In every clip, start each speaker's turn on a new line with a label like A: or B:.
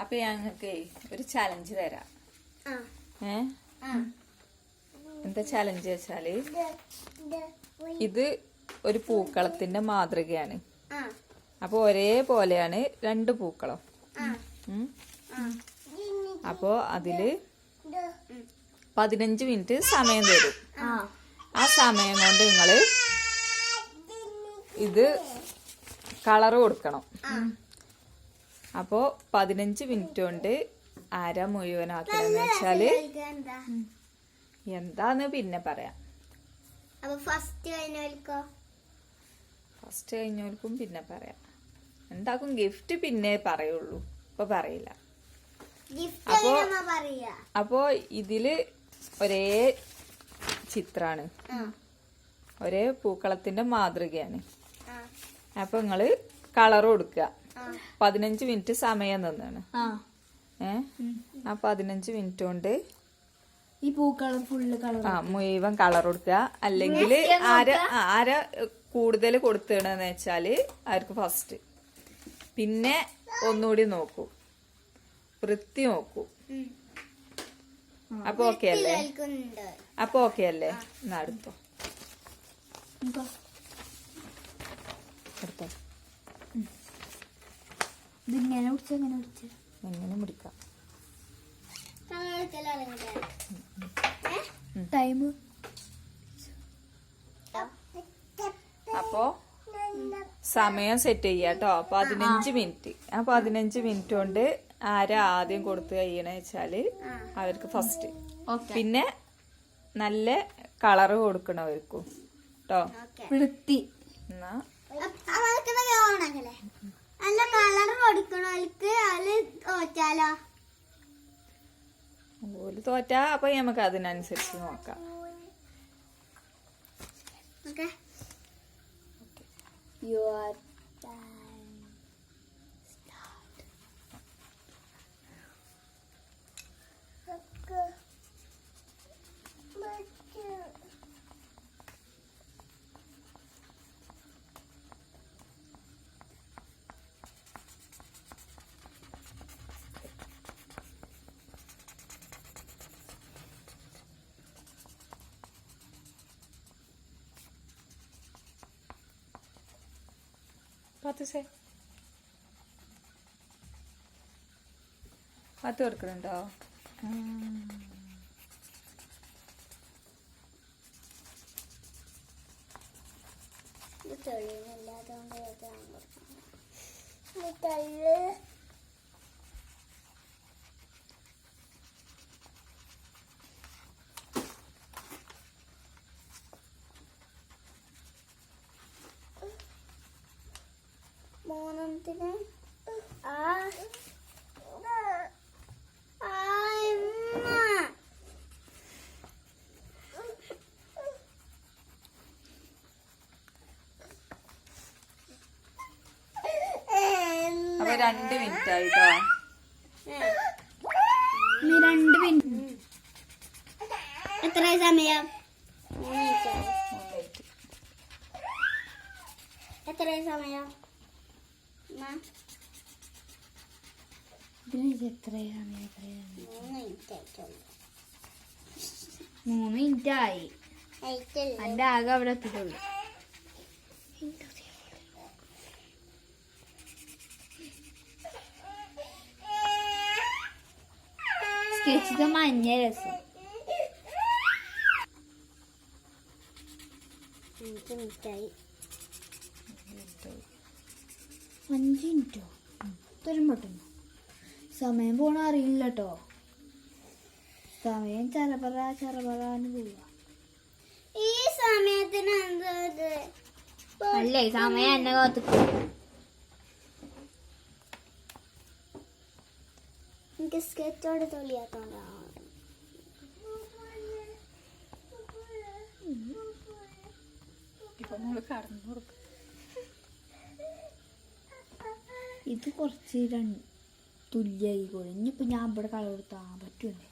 A: അപ്പൊ ഞങ്ങൾക്ക് ഒരു ചലഞ്ച് തരാം. ഏ? എന്താ ചലഞ്ച് വെച്ചാൽ? ഇത് ഒരു പൂക്കളത്തിന്റെ മാതൃകയാണ്. അപ്പൊ ഒരേപോലെയാണ് രണ്ട് പൂക്കളം. അപ്പോ അതിൽ പതിനഞ്ച് മിനിറ്റ് സമയം തരും.
B: ആ.
A: ആ സമയം കൊണ്ട് നിങ്ങൾ ഇത് കളറ് കൊടുക്കണം. അപ്പോ പതിനഞ്ച് മിനിറ്റ് കൊണ്ട് അര മുഴുവനാക്കണമെന്ന്
B: വെച്ചാൽ
A: എന്താന്ന് പിന്നെ പറയാം.
B: ഫസ്റ്റ് കഴിഞ്ഞവർക്കോ?
A: പിന്നെ പറയാം. എന്താക്കും ഗിഫ്റ്റ് പിന്നെ പറയുള്ളൂ. ഇപ്പൊ പറയില്ല. അപ്പോ അപ്പൊ- ഇതിൽ ഒരേ ചിത്രാണ്. ഒരേ പൂക്കളത്തിന്റെ മാതൃകയാണ്. അപ്പൊ നിങ്ങൾ കളർ കൊടുക്കുക പതിനഞ്ച് മിനിറ്റ് സമയം തന്നാണ്.
C: ആ.
A: ഏ? ആ പതിനഞ്ച് മിനിറ്റ് കൊണ്ട്
C: ഈ പൂക്കളർ ഫുള്ള് കളർ
A: ആ മുഴുവൻ കളർ കൊടുക്കുക. അല്ലെങ്കിൽ ആര ആര കൂടുതൽ കൊടുത്തണെന്ന് വെച്ചാൽ അവർക്ക് ഫസ്റ്റ് പിന്നെ ഒന്നുകൂടി നോക്കൂ. വൃത്തി നോക്കൂ. അപ്പൊ ഓക്കെ അല്ലേ? അപ്പൊ ഓക്കെ അല്ലേ? എന്നാ അടുത്തോ അടുത്തോ
C: ഇതിങ്ങനെ എങ്ങനെ ടൈം
A: അപ്പോ സമയം സെറ്റ് ചെയ്യാട്ടോ പതിനഞ്ച് മിനിറ്റ്. ആ പതിനഞ്ച് മിനിറ്റ് കൊണ്ട് ആരാ ആദ്യം കൊടുത്തു കഴിയണ വെച്ചാൽ അവർക്ക് ഫസ്റ്റ്
C: ഓക്കെ.
A: പിന്നെ നല്ല കളറ് കൊടുക്കണം അവർക്കും
B: കേട്ടോ
C: വൃത്തി.
A: എന്നാ
B: നല്ല കളർ കൊടുക്കണവർക്ക് അതിൽ തോറ്റാലോ?
A: ഓൽ തോറ്റാ അപ്പൊ നമുക്ക് അതിനനുസരിച്ച് നോക്കാം.
B: ഓക്കെ.
C: യു
A: പത്ത് സെ പത്ത് കൊടുക്കണുണ്ടോ
B: ഇത് തെളിയുന്നില്ലാത്തതുകൊണ്ട് മൂന്നെണ്ണത്തിന് ആ ആ, ഉമ്മ.
A: അപ്പൊ രണ്ട് മിനിറ്റ് ആയിട്ടോ.
C: രണ്ട് മിനിറ്റ്.
B: എത്ര സമയം? മൂന്ന് മിനിറ്റ് ആയി. എത്ര സമയം മൂന്ന് മിനിറ്റ്
C: ആയി എന്റെ ആകെ അവിടെ എത്തിയിട്ടുള്ളൂ. സ്കെച്ചിന്റെ മഞ്ഞ രസം
B: അഞ്ച് മിനിറ്റ് ആയി
C: അഞ്ച് മിനിറ്റോ ഇത്രയും സമയം പോണ അറിയില്ല കേട്ടോ സമയം ചരപറ ചെറപറാന്ന് പോവുക
B: ഈ സമയത്തിന് എന്താ?
C: അല്ലേ സമയം എന്നെ കാത്തു.
B: എനിക്ക് സ്കെച്ചോട്
A: തൊലിയാത്തോണ്ടാണ്
C: ഇത് കുറച്ച് രണ്ട് തുല്യായി കൂടെ ഇനിയിപ്പോ ഞാൻ ഇവിടെ കളർ കൊടുത്താ പറ്റുമല്ലേ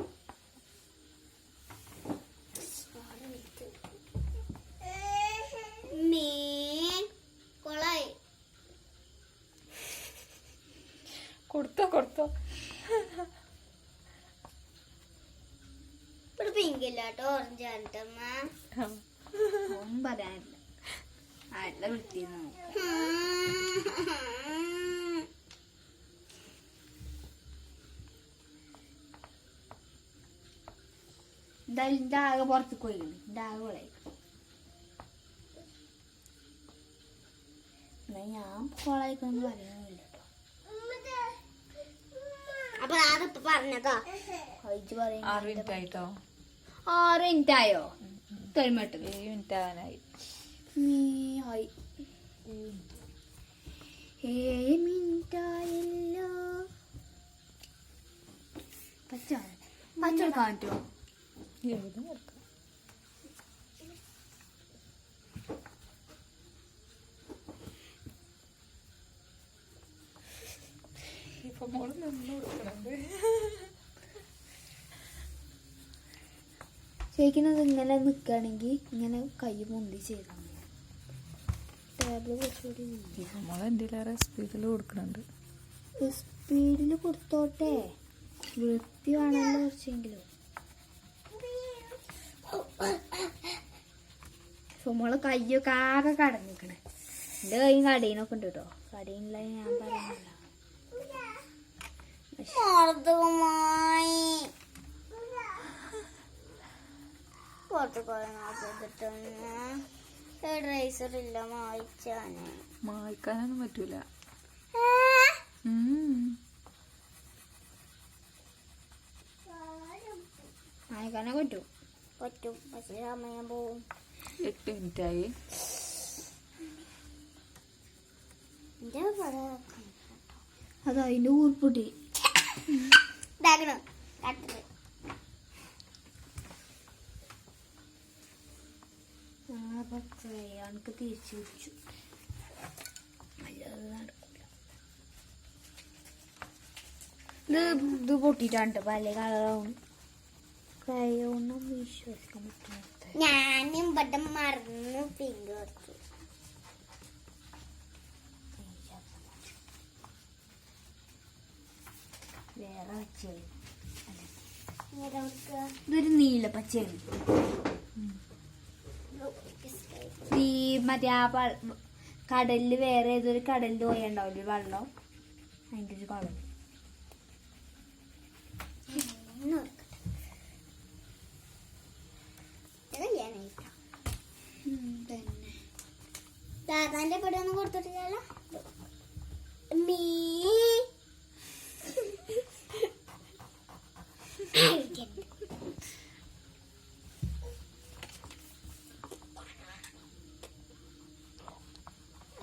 B: മേ കൊളായി
A: കൊടുത്തോ കൊടുത്തോ.
B: ഇവിടെ പിങ്ക് ഇല്ല കേട്ടോ ഓറഞ്ച് ആണ് ട്ടോ അമ്മ.
C: ഒന്നും പറയാനില്ല. നല്ല വൃത്തിയെന്ന് എന്തായാലും ഇന്റെ ആകെ പുറത്തേക്ക് പോയിക്കണം. ഇന്റെ ആകെ കൊളായി ഞാൻ കൊളായിക്കൊന്നും പറയുന്നില്ല കേട്ടോ
B: അപ്പൊ അതിപ്പോ പറഞ്ഞതോ
C: കഴിച്ച് പറയുന്നത്
A: ആറ് മിനിറ്റ് ആയിട്ടോ
C: ആറ് മിനിറ്റ് ആയോ തൊഴിമട്ട്
A: ഏഴ് മിനിറ്റ് ആവാനായി
C: ഏഴ് മിനിറ്റ് ആയല്ലോ പച്ച പച്ച പറ്റുമോ ചോദിക്കുന്നത് ഇങ്ങനെ നിൽക്കുകയാണെങ്കിൽ ഇങ്ങനെ കൈ മുന്തി ചെയ്താൽ
A: സ്പീഡിൽ
C: കൊടുത്തോട്ടെ. വൃത്തി വേണമല്ലോ കുറച്ചെങ്കിലും നമ്മൾ കയ്യൊക്കെ ആകെ കടന്നിക്കണേ. എന്റെ കൈ കടയിനൊക്കെ ഉണ്ട് കേട്ടോ കടയിനില്ല ഞാൻ പറയുന്നില്ല
B: മർദ്ദമായി കുറച്ച് കുറെ നോക്കിട്ടൊന്ന് റൈസർ ഇല്ല മായ്ക്കാന്.
A: മായ്ക്കാനൊന്നും പറ്റൂല.
C: മായ്ക്കാനെ പറ്റൂ.
B: പറ്റും പക്ഷേ സമയം പോവും.
A: എട്ട് മിനിറ്റ് ആയി
B: എന്റെ പടം
C: അത് ഊർപ്പൊട്ടി
B: ഇതാക്കണം?
C: എനിക്ക് തിരിച്ചു പിടിച്ചു അല്ലാതെ ഇത് ഇത് പല കളറാവും. ക്രയോണും വിശ്വസിക്കാൻ പറ്റുന്നത്
B: ഞാനും ഇവിടെ മറന്ന് പിങ്ക് വെച്ചു
C: വേറെ
B: കൊടുക്കുക?
C: ഇതൊരു നീല പച്ചയാണ് ഈ മറ്റേ ആ കടലിൽ കടലിൽ വേറെ ഏതൊരു കടലിൽ പോയുണ്ടാവില്ലേ വെള്ളം. അതിന്റെ ഒരു വളം
B: ദാദാന്റെ പടം ഒന്നും കൊടുത്തിട്ടില്ലല്ലോ? മീ.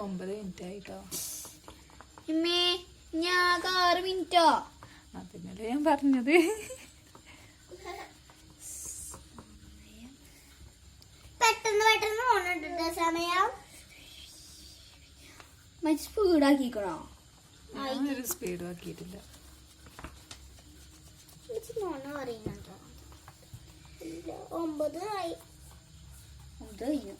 A: ഒമ്പത് മിനിറ്റ് ആയിട്ടോ
C: ഇമ്മേ ഞാൻ ആറ് മിനിറ്റോ?
A: അതിനല്ലേ ഞാൻ പറഞ്ഞത്.
B: പെട്ടെന്ന് പെട്ടെന്ന് ഓണിട്ടുണ്ട് സമയം.
C: മറ്റേ സ്പീഡാക്കിക്കണോ
A: ഒരു സ്പീഡ് ആക്കിയിട്ടില്ല
B: ഒമ്പത് ആയി.
C: ഒമ്പത് കഴിഞ്ഞു.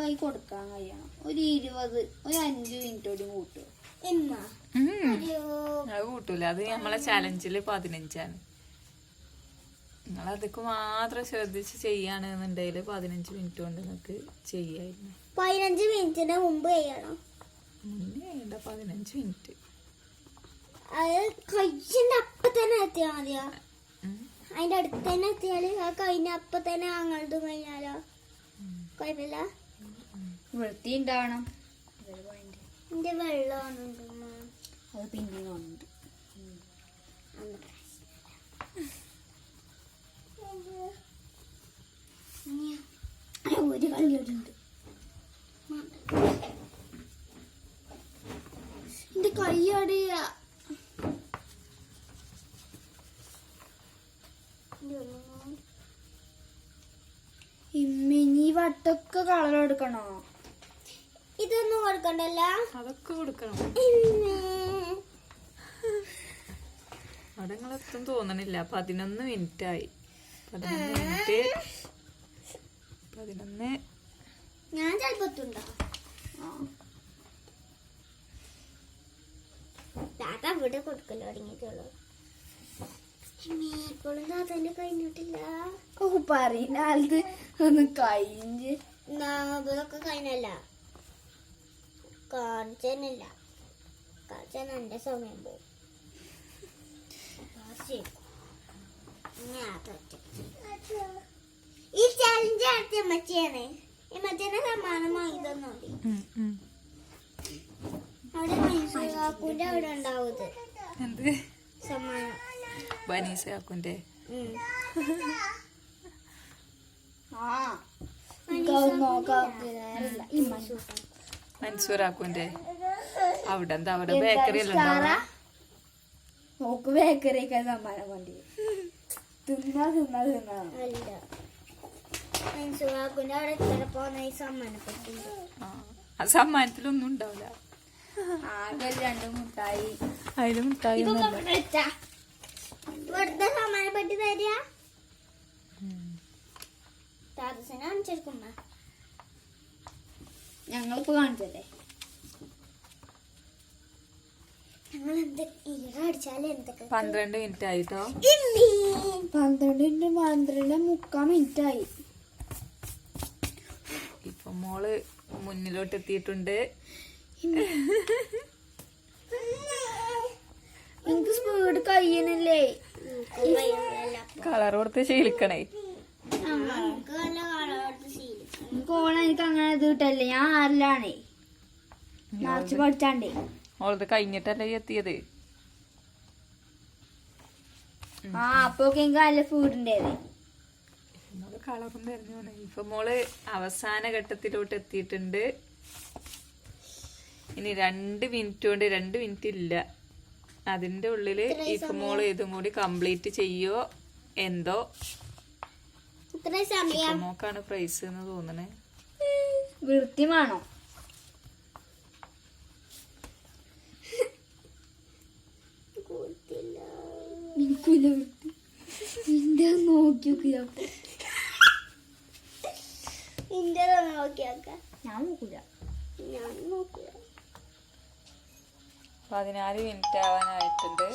C: കൂളായി കൊടുക്കാൻ കഴിയണം. ഒരു ഇരുപത് ഒരു അഞ്ച് മിനിറ്റ് കൂടി കൂട്ടുക
B: എന്നാ?
A: അത് കൂട്ടൂല. അത് നമ്മളെ ചലഞ്ചിൽ പതിനഞ്ചാണ്. നിങ്ങൾ അതൊക്കെ മാത്രം ശ്രദ്ധിച്ച് ചെയ്യാണെന്നുണ്ടെങ്കിൽ പതിനഞ്ച് മിനിറ്റ് കൊണ്ട് നിങ്ങൾക്ക് ചെയ്യായിരുന്നു.
B: പതിനഞ്ച് മിനിറ്റിന് മുമ്പ് ചെയ്യണം.
A: മുന്നേ വേണ്ട പതിനഞ്ച് മിനിറ്റ്
B: അത് കയ്യിന്റെ അപ്പ തന്നെ എത്തിയാ മതിയോ? അതിന്റെ അടുത്ത് തന്നെ എത്തിയാൽ ആ കൈന്റെ അപ്പ തന്നെ അങ്ങോട്ട് കഴിഞ്ഞാലോ? കുഴപ്പമില്ല?
C: വൃത്തി ഉണ്ടാവണം.
B: എന്റെ വെള്ളം.
C: അത് പിന്നെ ഉണ്ട് ഒരു കളിയോടുണ്ട് എന്റെ കൈയടിയ ഇമ്മിനി വട്ടൊക്കെ കളർ എടുക്കണോ?
B: ഇതൊന്നും കൊടുക്കണ്ടല്ല?
A: അതൊക്കെ കൊടുക്കണം. അവിടെ നിങ്ങളെത്തും തോന്നണില്ല. പതിനൊന്ന് മിനിറ്റ് ആയി പതിനൊന്ന് മിനിറ്റ്. പതിനൊന്ന്.
B: ഞാൻ ഇവിടെ തുടങ്ങിയിട്ടുള്ളൂ. താത്തന്റെ കഴിഞ്ഞിട്ടില്ല.
C: ഓ പറയുന്ന ആൾക്ക് ഒന്ന് കഴിഞ്ഞ്.
B: ഇതൊക്കെ കഴിഞ്ഞല്ല. കാണിച്ചല്ല കാണിച്ചാൽ എന്റെ സമയം പോകും. ഈ ചാലഞ്ച് അടുത്ത അമ്മച്ചിയാണ്. ഈ മച്ചേനെ സമ്മാനം വാങ്ങി തന്നോണ്ടി
A: ഉം, ഉം.
B: അവിടെ മനസ്സിലാക്കൂടെ അവിടെ ഉണ്ടാവുന്നത്
A: ഇമ്മ
B: സമ്മാനം.
A: ബനീസ കാക്കുന്റെ.
B: ഉം.
C: ആ. എനിക്കത്
A: ആക്കുന്റെ അവിടെ എന്താ അവിടെ ബേക്കറി
C: നോക്ക് ബേക്കറിയൊക്കെ സമ്മാനം വേണ്ടി. തിന്നാ തിന്നാ തിന്നാ.
B: അവിടെ എത്ര പോന്ന ഈ
A: ആ ആ സമ്മാനത്തിലൊന്നും ഉണ്ടാവില്ല.
C: ആകെ രണ്ട് മുട്ടായി.
B: അതിൽ മുട്ടായി തരിക? താതസിനെ കാണിച്ചെടുക്കുമ്പോ
C: കാണിച്ചല്ലേ
B: ഞങ്ങൾ ഇപ്പൊ കാണിച്ചല്ലേ
A: പന്ത്രണ്ട് മിനിറ്റ് ആയിട്ടോ?
B: പന്ത്രണ്ട്
C: മിനിറ്റ് പന്ത്രണ്ട് മുക്കാൽ മിനിറ്റ് ആയി.
A: ഇപ്പൊ മോൾ മുന്നിലോട്ട് എത്തിയിട്ടുണ്ട്.
C: എനിക്ക് സ്പീഡ് കഴിയണില്ലേ
A: കളർ കൊടുത്ത് ശീലിക്കണേ.
B: ശീലിക്കും
C: എനിക്ക് അങ്ങനെ ഇത് കിട്ടല്ലേ ഞാൻ ആറിലാണേ. മാർച്ച് പഠിച്ചാണ്ടേ.
A: ഓളത് കഴിഞ്ഞിട്ടല്ലേ എത്തിയത്?
C: ആ അപ്പൊ എനിക്ക് നല്ല
A: മോൾ കളറും തരുന്നതാണ് ഇപ്പൊ മോൾ അവസാന ഘട്ടത്തിലോട്ട് എത്തിയിട്ടുണ്ട്. ഇനി രണ്ട് മിനിറ്റ് കൊണ്ട് രണ്ട് മിനിറ്റ് ഇല്ല. അതിന്റെ ഉള്ളിൽ ഇപ്പൊ മോൾ ഇതും കൂടി കംപ്ലീറ്റ് ചെയ്യോ? എന്തോ?
B: ഇത്ര സമയം.
A: മോക്കാണ് പ്രൈസ് എന്ന് തോന്നണേ.
C: വൃത്തി വേണോ
B: കൂട്ടില്ല
C: എനിക്കില്ല വൃത്തി നോക്കി നോക്കി
B: നിന്റെ
C: ഞാൻ നോക്കൂല
B: ഞാൻ
A: പതിനാല് മിനിറ്റ് ആവാനായിട്ടുണ്ട്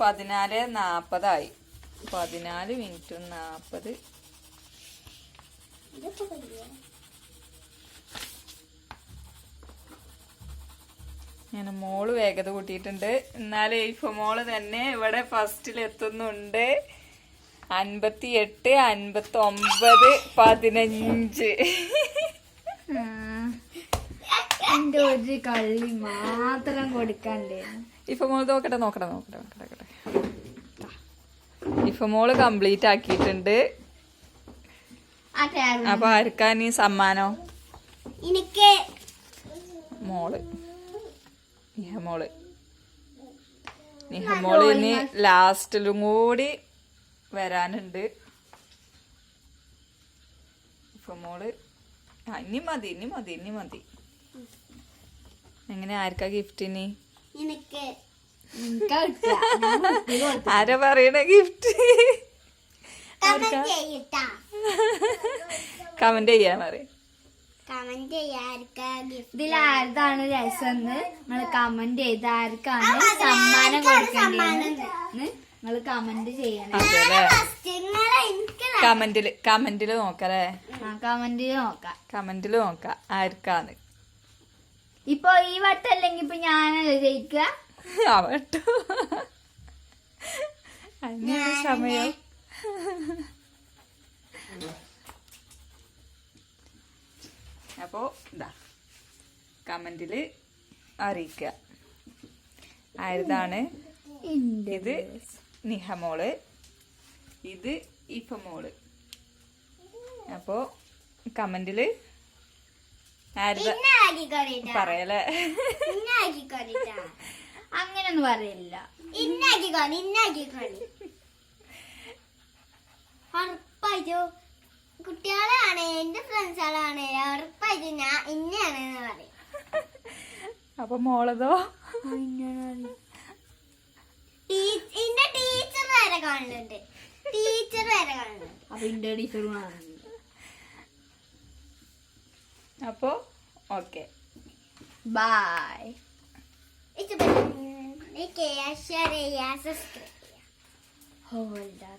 A: പതിനാല് നാപ്പതായി. പതിനാല് മിനിറ്റും നാപ്പത്. ഞാൻ മോൾ വേഗത കൂട്ടിയിട്ടുണ്ട്. എന്നാലും ഇപ്പൊ മോൾ തന്നെ ഇവിടെ ഫസ്റ്റിൽ എത്തുന്നുണ്ട് അൻപത്തി എട്ട് അൻപത്തി ഒമ്പത് പതിനഞ്ച്
C: എന്റെ ഒരു കള്ളി മാത്രം കൊടുക്കണ്ടേ.
A: ഇപ്പൊ മോൾ നോക്കട്ടെ നോക്കട്ടെ നോക്കട്ടെ നോക്കട്ടെ. നോക്കട്ടെ ഇപ്പൊ മോൾ കംപ്ലീറ്റ് ആക്കിയിട്ടുണ്ട്. അപ്പൊ ആർക്കാ നീ സമ്മാനോ?
B: എനിക്ക്
A: മോൾ. നിഹമോൾ നിഹമോൾ ഇനി ലാസ്റ്റിലും കൂടി വരാനുണ്ട്. മോൾ ഇനി മതി ഇനി മതി ഇനി മതി. എങ്ങനെ ആർക്കാ ഗിഫ്റ്റ് ഇനി?
B: എനിക്ക്
A: ആരാ പറയണ ഗിഫ്റ്റ്
B: കമന്റ് ചെയ്യട്ടാ.
A: കമന്റ് ചെയ്യാൻ പറയും.
B: കമന്റ്
C: രസം നിങ്ങൾ കമന്റ് ചെയ്ത് ആർക്കാണ് സമ്മാനം കൊടുക്കേണ്ടതെന്ന് നിങ്ങൾ കമന്റ് ചെയ്യണം.
A: കമന്റിൽ കമന്റിൽ നോക്കല്ലേ
C: കമന്റിൽ കമന്റ് നോക്കാം.
A: കമന്റിൽ നോക്കാം. ആർക്കാന്ന്
C: ഇപ്പൊ ഈ വട്ടം അല്ലെങ്കിൽ ഇപ്പൊ ഞാനല്ലേ ജയിക്കുക
A: ആവട്ടോ. അതിനൊരു സമയം. അപ്പോ ഇതാ കമന്റിൽ അറിയിക്കുക. ആയതാണ് ഇത് നിഹമോൾ ഇത് ഇഫമോൾ അപ്പോ കമന്റിൽ ആരതാ
B: ഇന്നെ ആക്കിക്കോളിട്ടാ
A: പറയലേ
B: ഇന്നെ പറയില്ല.
C: ഇന്നാക്കി പറയില്ല
B: ഇന്നാക്കി കാണി. ഉറപ്പായിട്ടു കുട്ടികളാണ് എന്റെ ഫ്രണ്ട്സുകളാണ് ഉറപ്പായിട്ടും ഞാൻ ഇന്നാണെന്ന് പറയും.
A: അപ്പൊ മോളതോ?
B: ഇന്റെ എന്റെ ടീച്ചർ വരെ കാണുന്നുണ്ട്. ടീച്ചർ വരെ കാണുന്നുണ്ട്.
C: അപ്പൊ ഇന്റെ ടീച്ചർ
A: അപ്പോ ഓക്കെ.
C: ബൈ
B: ഇഷ്ടപ്പെട്ടു ലൈക്ക് ചെയ്യുക ഷെയർ ചെയ്യുക സബ്സ്ക്രൈബ് ചെയ്യുക
C: ഹോൾഡർ